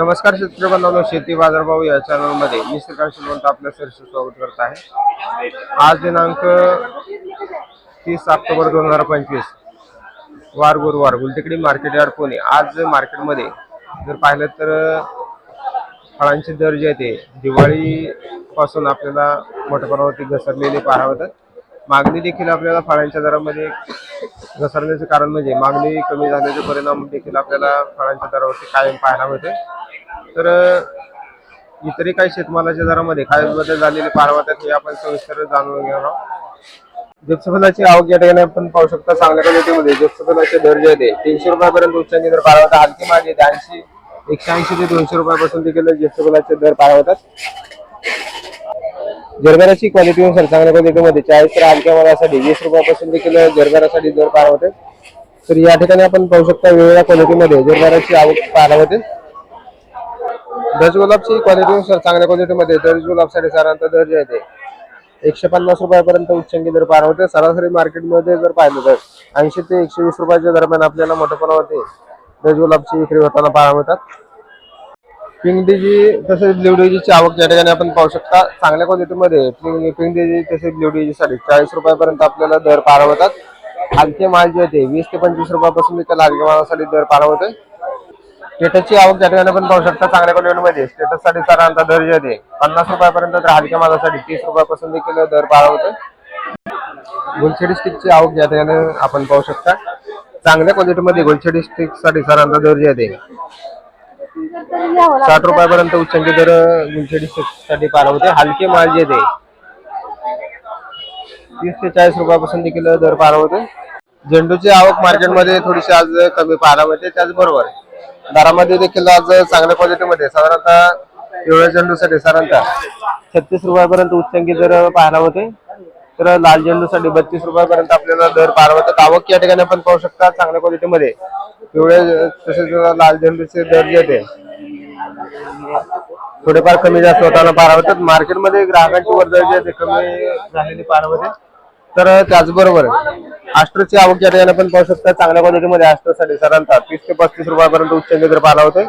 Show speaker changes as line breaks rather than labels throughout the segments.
नमस्कार शेतकरी बांधवांनो शेती बाजारभाव या चॅनलमध्ये मी श्रीकांत श्रीमंत आपल्या सरसे स्वागत करत आहे. आज दिनांक तीस ऑक्टोबर दोन हजार पंचवीस वार गुरुवार गुलटेकडी मार्केट यार्ड पुणे. आज मार्केटमध्ये जर पाहिलं तर फळांचे दर जे आहे ते दिवाळीपासून आपल्याला मोठ्या प्रमाणावरती घसरलेले पाहावतात मागणी देखील आपल्याला फळांच्या दरामध्ये घसरण्याचे कारण म्हणजे मागणी कमी झाल्याचे परिणाम देखील आपल्याला फळांच्या दरावरती कायम पाहायला मिळते तर इतरही काही शेतमालाच्या दरामध्ये काय बदल झालेले पाहावतात हे आपण सविस्तर जाणून घेणार आहोत. जोत्सफलाची आवक या ठिकाणी आपण पाहू शकता चांगल्या क्वालिटीमध्ये. जोत्सफलाचे दर जे आहे तीनशे रुपयापर्यंत उच्चांकी दर पाहावतात हलकी मागे येते ऐंशी एकशे ऐंशी ते दोनशे रुपयापासून देखील जोत्सफलाचे दर पाहावतात जरबेराची क्वालिटीनुसार चांगल्या क्वालिटीमध्ये चाळीस तर हलक्या मालासाठी वीस रुपयापासून देखील जरबेरासाठी दर पाहायला होते तर या ठिकाणी आपण पाहू शकता वेगवेगळ्या क्वालिटीमध्ये जरबेराची आवक पाहायला दर्ज डच गुलाबची क्वालिटीनुसार चांगल्या क्वालिटीमध्ये दर्ज गुलाबसाठी साधारणतः दर्ज येते एकशे पन्नास रुपयापर्यंत उच्चंकी दर पार होते. सरासरी मार्केटमध्ये जर पाहिलं तर ऐंशी ते एकशे वीस रुपयाच्या दरम्यान आपल्याला मोठ्या प्रमाणावरती गुलाबची विक्री होताना पाहायला मिळतात. पिंगडीजी तसेच ब्ल्यूडीजीची आवक या ठिकाणी आपण पाहू शकता. चांगल्या क्वालिटीमध्ये पिंग पिंगडीजी तसेच ब्ल्यूडीजी साठी चाळीस रुपयापर्यंत आपल्याला दर पार होतात. हलके माल जे होते वीस ते पंचवीस रुपयापासून इथं हलके मालासाठी दर पार होते स्टेटसची आवक या ठिकाणी पण पाहू शकता. चांगल्या क्वालिटीमध्ये स्टेटससाठी साधारणतः दर जे आहे पन्नास रुपयापर्यंत तर हलक्या मालासाठी तीस रुपयापासून देखील दर पाळा होतो गुलछडी स्टिकची आवक ज्या ठिकाणी आपण पाहू शकता चांगल्या क्वालिटीमध्ये गुलछडी स्टिकसाठी साधारणतः दर जे आहे साठ रुपयापर्यंत उच्चांकी दर गुलछडी साठी पाळा होते. हलके माल जे आहे तीस ते चाळीस रुपयापासून देखील दर पाळा होते झेंडूची आवक मार्केटमध्ये थोडीशी आज कमी पाहायला मिळते त्याचबरोबर दरामध्ये देखील आज चांगल्या क्वालिटीमध्ये साधारणतः पिवळ्या झेंडूसाठी साधारणतः. छत्तीस रुपयापर्यंत उच्चांकी दर पाहायला होते तर लाल झेंडूसाठी बत्तीस रुपयापर्यंत आपल्याला दर पार होतात. आवक या ठिकाणी आपण पाहू शकता चांगल्या क्वालिटीमध्ये पिवळे तसेच लाल झेंडूचे दर जे होते थोडेफार कमी जास्त होताना पार होतात. मार्केटमध्ये ग्राहकांची वर्दळ जे कमी झालेली पार होते. तर त्याचबरोबर आष्ट्रोची आवक या ठिकाणी आपण पाहू शकता चांगल्या क्वालिटीमध्ये आष्ट्रोसाठी साधारणतः तीस ते पस्तीस रुपयापर्यंत उच्च दर पारा होते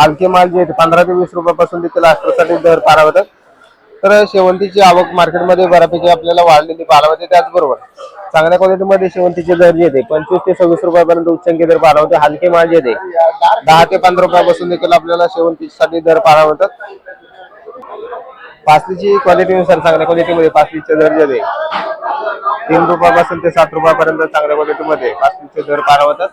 आणखी माल जे पंधरा ते वीस रुपयापासून देखील आष्ट्रोसाठी दर पारा होतात. तर शेवंतीची आवक मार्केटमध्ये बऱ्यापैकी आपल्याला वाढलेली पाहायला होते त्याचबरोबर चांगल्या क्वालिटीमध्ये शेवंतीचे दर जे येते पंचवीस ते सव्वीस रुपयापर्यंत उच्चांकी दर पाहायला होते हलके माल जे येते दहा ते पंधरा रुपयापासून देखील आपल्याला शेवंतीसाठी दर पाहायला होतात. पासलीची क्वालिटीनुसार चांगल्या क्वालिटीमध्ये पासलीचे दर जे येते तीन रुपयापासून ते साठ रुपयापर्यंत चांगल्या क्वालिटीमध्ये. पासलीचे दर पाहायला होतात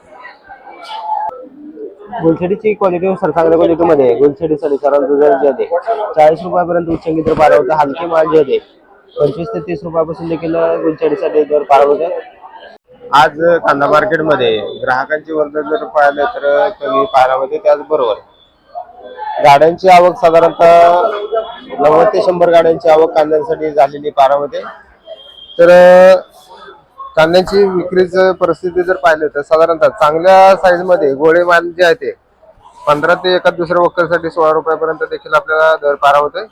गुलछडीची क्वालिटीनुसार चांगल्या क्वालिटीमध्ये गुलछडीसाठी सरांचं दर जे आहे चाळीस रुपयापर्यंत उच्चांकी दर पार होता हलके माल जे आहे पंचवीस ते तीस रुपयापासून देखील गुलछडीसाठी दर पार होते आज कांदा मार्केटमध्ये ग्राहकांची वर्दळ जर पाहिलं तर कमी पाहायला होते त्याचबरोबर गाड्यांची आवक साधारणतः नव्वद ते शंभर गाड्यांची आवक कांद्यांसाठी झालेली पारामध्ये तर कांद्याची विक्रीचं परिस्थिती जर पाहिली तर साधारणतः चांगल्या साईजमध्ये गोळेमान गोळे जे आहे ते पंधरा ते एका दुसऱ्या वक्कलसाठी सोळा रुपयापर्यंत देखील आपल्याला दर पारा होतोय.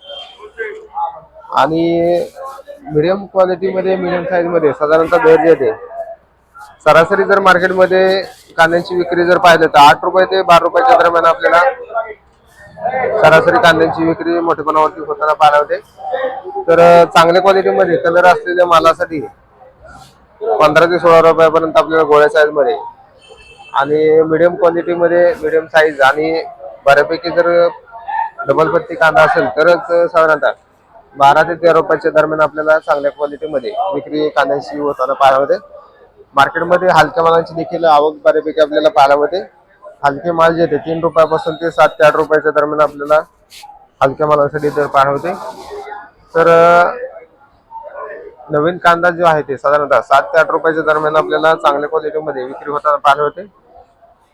आणि मिडियम क्वालिटीमध्ये मिडियम साईजमध्ये साधारणतः दर जे आहे सरासरी जर मार्केटमध्ये कांद्यांची विक्री जर पाहिलं तर आठ रुपये ते बारा रुपयाच्या दरम्यान आपल्याला सरासरी कांद्यांची विक्री मोठेपणावरती होताना पाहायला तर चांगल्या क्वालिटीमध्ये कलर असलेल्या मालासाठी पंधरा ते सोळा रुपयापर्यंत आपल्याला गोळ्या साईजमध्ये आणि मिडियम क्वालिटीमध्ये मिडियम साईज आणि बऱ्यापैकी जर डबल पत्ती कांदा असेल तरच साधारणतः बारा ते तेरा रुपयाच्या दरम्यान आपल्याला चांगल्या क्वालिटीमध्ये विक्री कांद्याची होताना पाहायला होते मार्केटमध्ये हलक्या मालांची देखील आवक बऱ्यापैकी आपल्याला पाहायला होते हलके माल जे येते तीन रुपयापासून ते सात ते आठ रुपयाच्या दरम्यान आपल्याला हलक्या मालासाठी दर पाठवते तर नवीन कांदा जो आहे ते साधारणतः सात ते आठ रुपयाच्या दरम्यान आपल्याला चांगल्या क्वालिटीमध्ये विक्री होताना पाठवते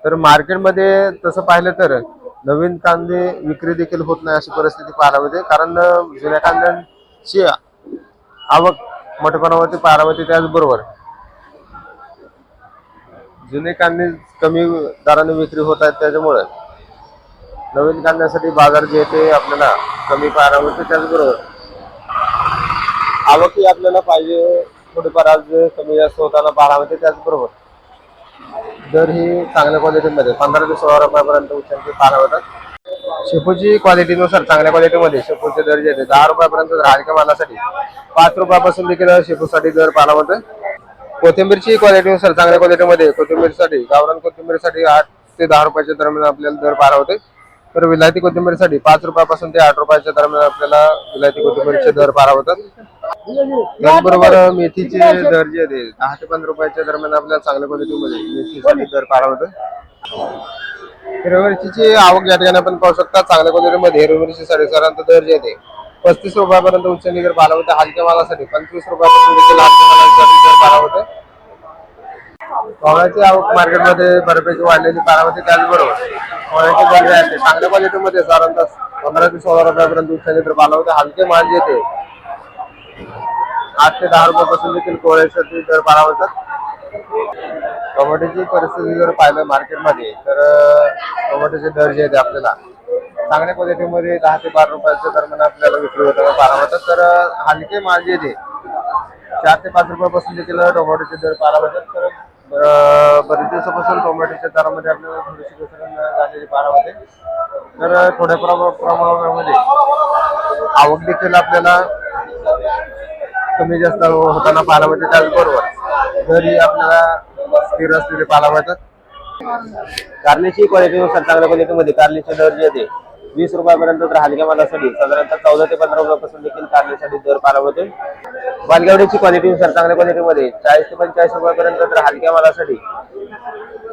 तर मार्केटमध्ये तसं पाहिलं तर नवीन कांदे विक्री देखील होत नाही अशी परिस्थिती पाहायला होते कारण जुन्या कांद्यांची आवक मोठेपणावरती पाहायला होते त्याचबरोबर जुने कांदे कमी दराने विक्री होत आहेत त्याच्यामुळे नवीन कांद्यासाठी बाजार जे आहे ते आपल्याला कमी पाहायला होते त्याचबरोबर आवकही आपल्याला पाहिजे. थोडीफार आज कमी जास्त होताना पाहायला होते त्याचबरोबर दर ही चांगल्या क्वालिटीमध्ये पंधरा ते सोळा रुपयापर्यंत उच्चांचे पाहायला होतात. शेपूची क्वालिटीनुसार चांगल्या क्वालिटीमध्ये शेपूचे दर जे आहेत दहा रुपयापर्यंत हलक्या मालासाठी पाच रुपयापासून देखील शेपूसाठी दर पाहायला होते कोथिंबीरची क्वालिटीनुसार चांगल्या क्वालिटीमध्ये कोथिंबीरसाठी गावरान कोथिंबीरसाठी आठ ते दहा रुपयाच्या दरम्यान आपल्याला दर पारा होते. तर विलायती कोथिंबीरसाठी पाच रुपयापासून ते आठ रुपयाच्या दरम्यान आपल्याला विलायती कोथिंबीरचे दर पारा होतात. त्याचबरोबर मेथीचे दर जे आहे दहा ते पंधरा रुपयाच्या दरम्यान आपल्याला चांगल्या क्वालिटीमध्ये मेथीसाठी दर पारा होतो. हिरव्या मिरचीची आवक या ठिकाणी आपण पाहू शकता. चांगल्या क्वालिटीमध्ये हिरव्या मिरची साडेसारांत दर जे आहे पस्तीस रुपयापर्यंत उच्च निगर पाला होते. हलक्या मालासाठी पंचवीस रुपयापासून देखील हलक्या होते. आवक मार्केटमध्ये बऱ्यापैकी वाढलेली पारावती होते त्याचबरोबर गव्हाचे गर्दी आहे. चांगल्या क्वालिटीमध्ये साधारणतः पंधरा ते सोळा रुपयापर्यंत उच्च निगर पाला होते. हलके माल येते आठ ते दहा रुपयापासून देखील कोळ्यासाठी दर बारा होतात. टोमॅटोची परिस्थिती जर पाहिलं मार्केटमध्ये तर टोमॅटोचे दर जे आहेत आपल्याला. चांगल्या क्वालिटीमध्ये दहा ते बारा रुपयाच्या दरम्यान आपल्याला विक्री होताना पाहायला होतात तर हलके माल जे ते चार ते पाच रुपयापासून देखील टोमॅटोचे दर बारा होतात तर बरेच दिवसापासून टोमॅटोच्या दरामध्ये आपल्याला थोडीशी घसरण झालेली बारा होते तर थोड्या प्रमा- प्रमाणामध्ये आवक देखील आपल्याला कमी जास्त होताना पाहायला मिळते. त्याचबरोबर घरी आपल्याला स्थिर असलेले पाला मिळतात. कारल्याची क्वालिटीनुसार चांगल्या क्वालिटीमध्ये कारल्याचे दर जे ते वीस रुपयापर्यंत तर हलक्या मालासाठी साधारणतः चौदा ते पंधरा रुपयापासून देखील कारल्यासाठी दर पाला होते वालगवड्याची क्वालिटीनुसार चांगल्या क्वालिटीमध्ये चाळीस ते पंचेचाळीस रुपयापर्यंत तर हलक्या मालासाठी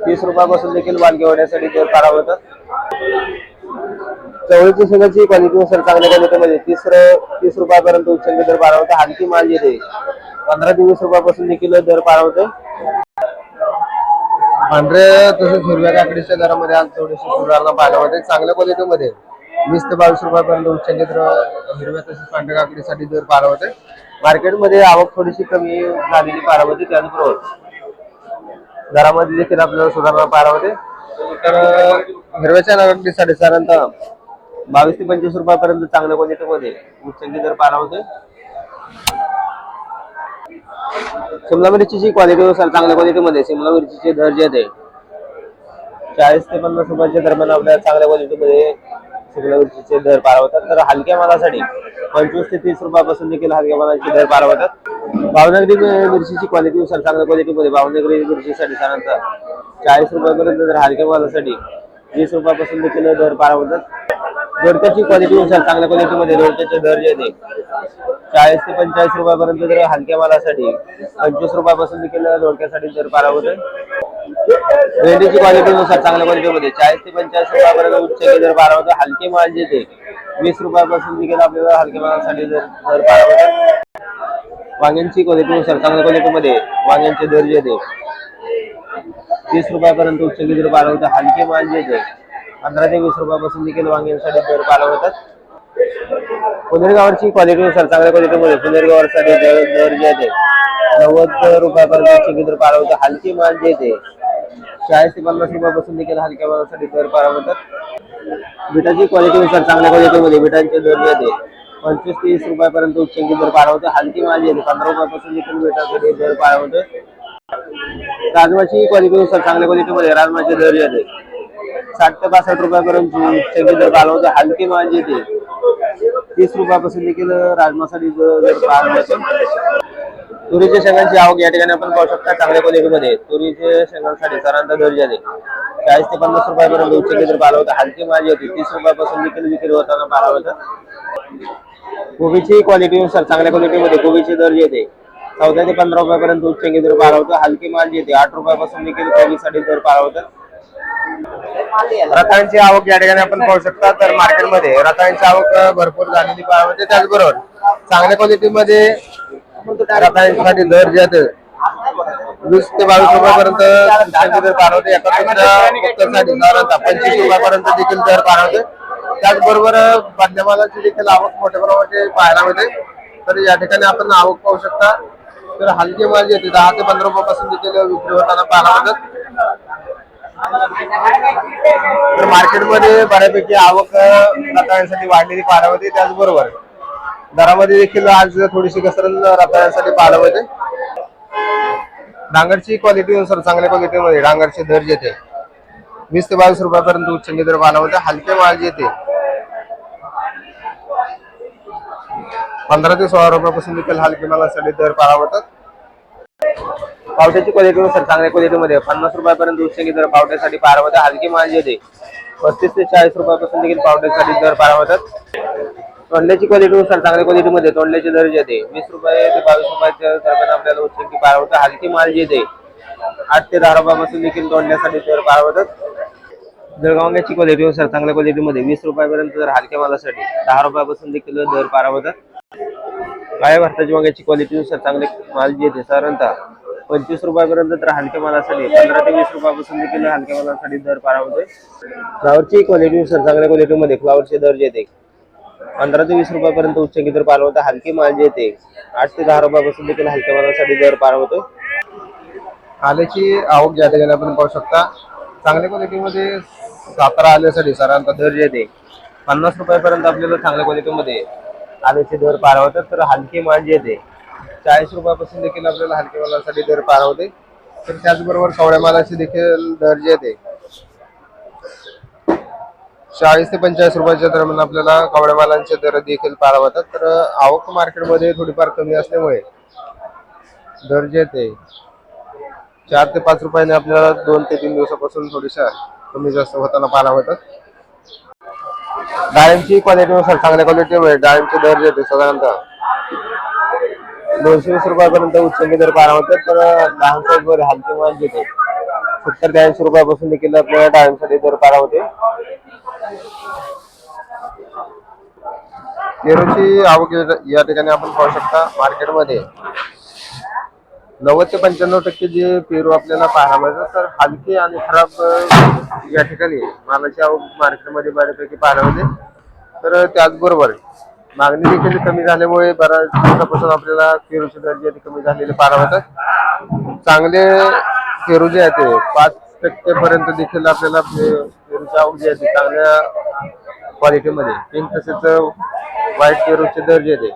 तीस रुपयापासून देखील वालगेवड्यासाठी दर पाला होतात चवळीची शेंगाची क्वालिटीनुसार चांगल्या क्वालिटीमध्ये तीस तीस रुपयापर्यंत उच्चांकी दर पारा होता हलकी माल येते पंधरा ते वीस रुपयापासून देखील दर पार होते पांढऱ्या तसेच हिरव्या काकडीच्या दरामध्ये आज थोडीशी सुधारणा पाहायला मिळते. चांगल्या क्वालिटीमध्ये वीस ते बावीस रुपयापर्यंत उच्चांकी दर हिरव्या तसेच पांढऱ्या काकडीसाठी दर पाहायला होते मार्केटमध्ये आवक थोडीशी कमी झालेली पाहायला होती त्याचबरोबर दरामध्ये देखील आपल्याला सुधारणा पाहायला होते तर हिरव्याच्या काकडीसाठी साधारणतः बावीस ते पंचवीस रुपयापर्यंत चांगल्या क्वालिटीमध्ये उच्च दर पाहायला होते शिमला मिरचीची क्वालिटीनुसार चांगल्या क्वालिटीमध्ये शिमला मिरचीचे दर जे आहेत. चाळीस ते पन्नास रुपयाच्या दरम्यान आपल्याला चांगल्या क्वालिटीमध्ये शिमला मिरचीचे दर पार होतात तर हलक्या मालासाठी पंचवीस ते तीस रुपयापासून देखील हलक्या मालाचे दर पार होतात भावनगरी मिरचीची क्वालिटीनुसार चांगल्या क्वालिटीमध्ये भावनगरी मिरचीसाठी साधारणतः चाळीस रुपयापर्यंत तर हलक्या मालासाठी वीस रुपयापासून देखील दर पार होतात दोडक्याची क्वालिटीनुसार चांगल्या क्वालिटीमध्ये दोडक्याचे दर जे आहेत चाळीस ते पंचाळीस रुपयापर्यंत जर हलक्या मालासाठी पंचवीस रुपयापासून देखील दोडक्यासाठी दर पारा होते भेंडीची क्वालिटीनुसार चांगल्या क्वालिटीमध्ये चाळीस ते पंचाळीस रुपयापर्यंत उच्च दर पारा होते हलके माल जे ते वीस रुपयापासून देखील आपल्याला हलक्या मालासाठी दर दर पारा होते वांग्यांची क्वालिटीनुसार चांगल्या क्वालिटीमध्ये वांग्यांचे दर जे ते तीस रुपयापर्यंत उच्च दर पारा होते हलके माल जे ते पंधरा ते वीस रुपयापासून देखील वांग्यांसाठी दर पारा होतात पुनेरगावची क्वालिटीनुसार चांगल्या क्वालिटीमध्ये पुनर्गावरसाठी दर दर जे आहे नव्वद रुपयापर्यंत चिकी दर पार होते हलकी माल जे आहे चाळीस ते पन्नास रुपयापासून देखील हलक्या मालासाठी दर पार होतात बिटाची क्वालिटीनुसार चांगल्या क्वालिटीमध्ये बिटांचे दर जे आहे पंचवीस ते तीस रुपयापर्यंत उच्चंकी दर पाळवते हलकी माल जे पंधरा रुपयापासून देखील बिटासाठी दर पार राजमाची क्वालिटीनुसार चांगल्या क्वालिटीमध्ये राजमाचे दर जे आहे साठ ते पासष्ट रुपयापर्यंत उच्चंकी दर पार हलकी माल जे तीस रुपयापासून देखील राजमासाठी दर पार होते तुरीच्या शेंगांची आवक या ठिकाणी आपण पाहू शकता चांगल्या क्वालिटीमध्ये. तुरीच्या शेंगांसाठी सरांचा दर दे. चाळीस ते पन्नास रुपयापर्यंत उच्च दर पाला होता हलकी माझी होती तीस रुपयापासून देखील विक्री होताना पाहावं होता कोबीची क्वालिटीनुसार चांगल्या क्वालिटीमध्ये कोबीचे दर येते चौदा ते पंधरा रुपयापर्यंत उच्च दर पाला होतं हलकी माल येते आठ रुपयापासून देखील कोबीसाठी दर पाला होता रताळ्यांची आवक या ठिकाणी आपण पाहू शकता तर मार्केटमध्ये रताळ्यांची आवक भरपूर झालेली पाहायला त्याचबरोबर चांगल्या क्वालिटीमध्ये रताळ्यांसाठी दर जे आहेत वीस ते बावीस रुपयापर्यंत त्यांचे दर पार होते साधारणतः पंचवीस रुपयापर्यंत देखील दर पार त्याचबरोबर मध्यमालाची देखील आवक मोठ्या प्रमाणात पाहायला मिळते. तर या ठिकाणी आपण आवक पाहू शकता. तर हलकी माल जी येते दहा ते पंधरा रुपयापासून देखील विक्री होताना पाहायला मिळतात. तर मार्केटमध्ये बऱ्यापैकी आवक रताळ्यांसाठी वाढलेली पाहायला होती त्याचबरोबर दरामध्ये देखील आज थोडीशी घसरण रताळ्यांसाठी पाहायला होते. डांगरची क्वालिटीनुसार चांगल्या क्वालिटीमध्ये डांगरचे दर येते वीस ते बावीस रुपयापर्यंत उच्च दर पाहायला होते हलके माल येते पंधरा ते सोळा रुपयापासून देखील हलके मालासाठी दर पाहावतात होतात. पावट्याची क्वालिटीनुसार चांगल्या क्वालिटीमध्ये पन्नास रुपयापर्यंत उच्च दर पावट्यासाठी पारावतात हलकी माल जे पस्तीस ते चाळीस रुपयापासून देखील पावट्यासाठी दर पारावतात. तोंडल्याची क्वालिटीनुसार चांगल्या क्वालिटीमध्ये तोंडल्याचे दर जे ते वीस रुपये ते बावीस रुपयाच्या दरम्यान आपल्याला उच्चंगी पारावतात हलकी माल जे ते आठ ते दहा रुपयापासून देखील तोंडण्यासाठी दर पारावतात. जळगावण्याची क्वालिटीनुसार चांगल्या क्वालिटीमध्ये वीस रुपयापर्यंत दर हलक्या मालासाठी दहा रुपयापासून देखील दर पारावतात. काळ्या भारताची वांग्याची क्वालिटीनुसार चांगले माल जे येते साधारणतः. पंचवीस रुपयापर्यंत तर हलक्या मालासाठी पंधरा ते वीस रुपयापासून देखील हलक्या मालासाठी दर पारावते फ्लावरची क्वालिटीनुसार चांगल्या क्वालिटीमध्ये फ्लावरचे दर जे येते पंधरा ते वीस रुपयापर्यंत उच्च दर पारवतो हलकी माल जे येते आठ ते दहा रुपयापासून देखील हलक्या मालासाठी दर पारवतो आल्याची आवक ज्या ठिकाणी आपण पाहू शकता चांगल्या क्वालिटीमध्ये सातारा आल्यासाठी सरांचा दर जे येते पन्नास रुपयापर्यंत आपल्याला चांगल्या क्वालिटीमध्ये आल्याचे दर पारवतात तर हलकी माल जे येते चाळीस रुपयापासून देखील आपल्याला हलक्या मालासाठी दर पार होते. तर त्याचबरोबर कवड्या मालाचे देखील दर जे येते चाळीस ते पंचेचाळीस रुपयाच्या दरम्यान आपल्याला कवड्या मालांचे दर देखील पारवतात तर आवक मार्केटमध्ये थोडीफार कमी असल्यामुळे दर जे येते चार ते पाच रुपयाने आपल्याला दोन ते तीन दिवसापासून थोडीशा कमी जास्त होताना पाहायला होतात डाळिंबची क्वालिटीनुसार चांगल्या क्वालिटीमुळे डाळिंबचे दर जे येते साधारणतः दोनशे वीस रुपयापर्यंत उच्चंगी दर पारा होतात तर लहान साईज हलकी हलके माल घेतो सत्तर ते ऐंशी रुपयापासून देखील आपल्याला डाळिंबसाठी दर पारा होते पेरूची आवक या- ठिकाणी आपण पाहू शकता मार्केटमध्ये नव्वद ते पंच्याण्णव टक्के जे पेरू आपल्याला पाहायला मिळतात तर हलके आणि खराब या ठिकाणी मालाची आवक मार्केटमध्ये बऱ्यापैकी पाहायला मिळते. तर त्याचबरोबर मागणी देखील कमी झाल्यामुळे बऱ्याच दिवसापासून आपल्याला पेरूचे दर जे ते कमी झालेले पाहायला होतात चांगले पेरू जे आहे ते. पाच टक्के पर्यंत देखील आपल्याला पेरूची आवक जी आहे ती चांगल्या क्वालिटीमध्ये पिंक तसेच व्हाईट पेरूचे दर जे ते.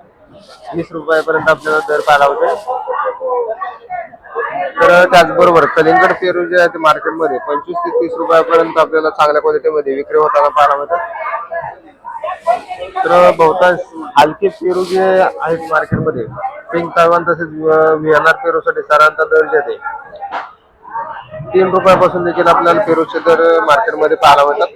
वीस रुपयापर्यंत आपल्याला दर पाहायला होते. तर त्याचबरोबर कलिंगड पेरू जे आहे ते मार्केटमध्ये पंचवीस ते तीस रुपयापर्यंत आपल्याला चांगल्या क्वालिटीमध्ये विक्री होताना पाहायला मिळतात. तर बहुतांश हलके पेरू जे आहेत मार्केटमध्ये. पिंक तायवान तसेच व्हिएनआर पेरूसाठी साधारणतः दर जे आहे तीन रुपयापासून देखील आपल्याला पेरूचे दर मार्केटमध्ये पाहायला मिळतात.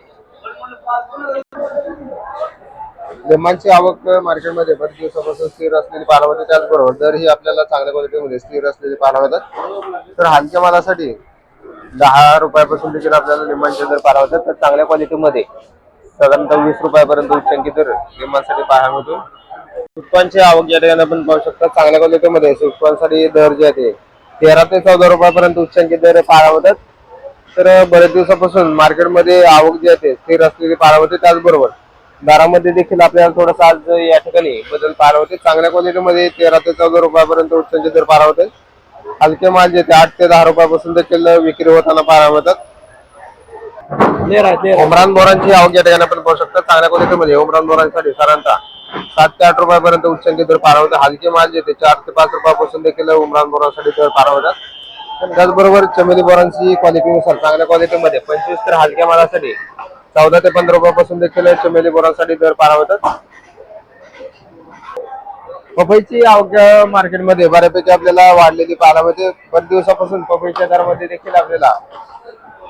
लिंबांची आवक मार्केटमध्ये बरेच दिवसापासून स्थिर असलेली पाहायला मिळते. त्याचबरोबर दरही आपल्याला चांगल्या क्वालिटीमध्ये स्थिर असलेली पाहायला मिळतात. तर हलक्या मालासाठी दहा रुपयापासून देखील आपल्याला लिंबांचे दर पाहायला मिळतात. तर चांगल्या क्वालिटीमध्ये साधारणतः वीस रुपयापर्यंत उच्चांकी दर लिंबांसाठी पाहायला मिळतो. सुटपांची आवक या ठिकाणी आपण पाहू शकता. चांगल्या क्वालिटीमध्ये सुटपांसाठी दर जे आहे तेरा ते चौदा रुपयापर्यंत उच्चांकी दर पाहायला मिळतात. तर बरेच दिवसापासून मार्केटमध्ये आवक जी आहे ते स्थिर असलेली पाहायला होते त्याचबरोबर दारामध्ये देखील आपल्याला थोडासा आज या ठिकाणी बदल पाहायला होते चांगल्या क्वालिटीमध्ये तेरा ते चौदा रुपयापर्यंत उच्चांचे दर पाहायला होते हलके माल जे ते आठ ते दहा रुपयापासून देखील विक्री होताना पाहायला मिळतात. ओमरान बोरांची आवक या ठिकाणी आपण पाहू शकता. चांगल्या क्वालिटीमध्ये ओमरान बोरांसाठी साधारणतः सात ते आठ रुपयापर्यंत उच्चांकी दर पार होतात. हलके माल जे चार ते पाच रुपयापासून देखील उमरान बोरांसाठी दर पार होतात. त्याचबरोबर चमेली बोरांची क्वालिटीनुसार चांगल्या क्वालिटीमध्ये पंचवीस तर हलक्या मालासाठी चौदा ते पंधरा रुपयापासून देखील चमेली बोरांसाठी दर पार होतात. पपईची आवक मार्केटमध्ये बऱ्यापैकी आपल्याला वाढलेली पाहायला मिळते. बरेच दिवसापासून पपईच्या दरामध्ये देखील आपल्याला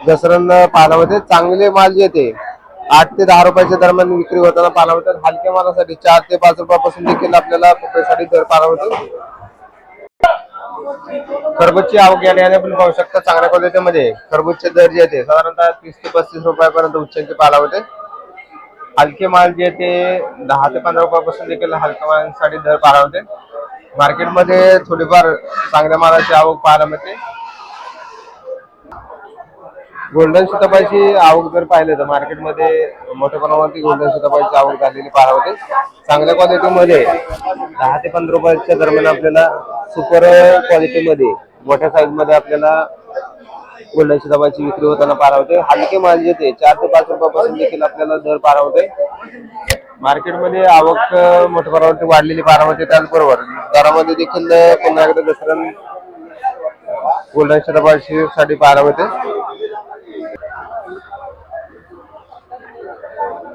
घसरण पाहायला चांगले माल जे आठ ते दहा रुपयाच्या दरम्यान विक्री होताना पाहायला हलक्या मालासाठी चार ते पाच रुपयापासून देखील आपल्याला पपईसाठी दर पाहायला खरबूजची आवक या ठिकाणी आपण पाहू शकता. चांगल्या क्वालिटीमध्ये खरबूजचे दर जे ते साधारणतः तीस ते पस्तीस रुपयापर्यंत उच्चांचे पाला होते हलके माल जे ते दहा ते पंधरा रुपयापासून देखील हलक्या मालांसाठी दर पाहायला होते मार्केटमध्ये थोडीफार चांगल्या मालाची आवक पाहायला मिळते. गोल्डन सीताफळाची आवक जर पाहिलं तर मार्केटमध्ये मोठ्या प्रमाणावरती गोल्डन सीताफळाची आवक झालेली पाहायला होते. चांगल्या क्वालिटीमध्ये दहा ते पंधरा रुपयाच्या दरम्यान आपल्याला सुपर क्वालिटीमध्ये मोठ्या साईजमध्ये आपल्याला गोल्डन सीताफळाची विक्री होताना पाहायला होते. हलके माल जे ते चार ते पाच रुपयापासून देखील आपल्याला दर पाहायला होते. मार्केटमध्ये आवक मोठ्या प्रमाणावरती वाढलेली पाहायला होते त्याचबरोबर दरामध्ये देखील पुन्हा एकदा घसरण गोल्डन सीताफळाची साठी पाहायला होते.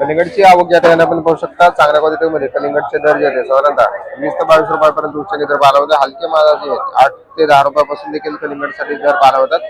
कलिंगडची आवक ज्या ठिकाणी आपण पाहू शकता चांगल्या क्वालिटीमध्ये कलिंगडचे दर जे आहेत साधारणतः वीस ते बावीस रुपयापर्यंत उच्च दर पाहायला होते हलके मालाचे आठ ते दहा रुपयापासून देखील कलिंगडसाठी दर पाहायला होतात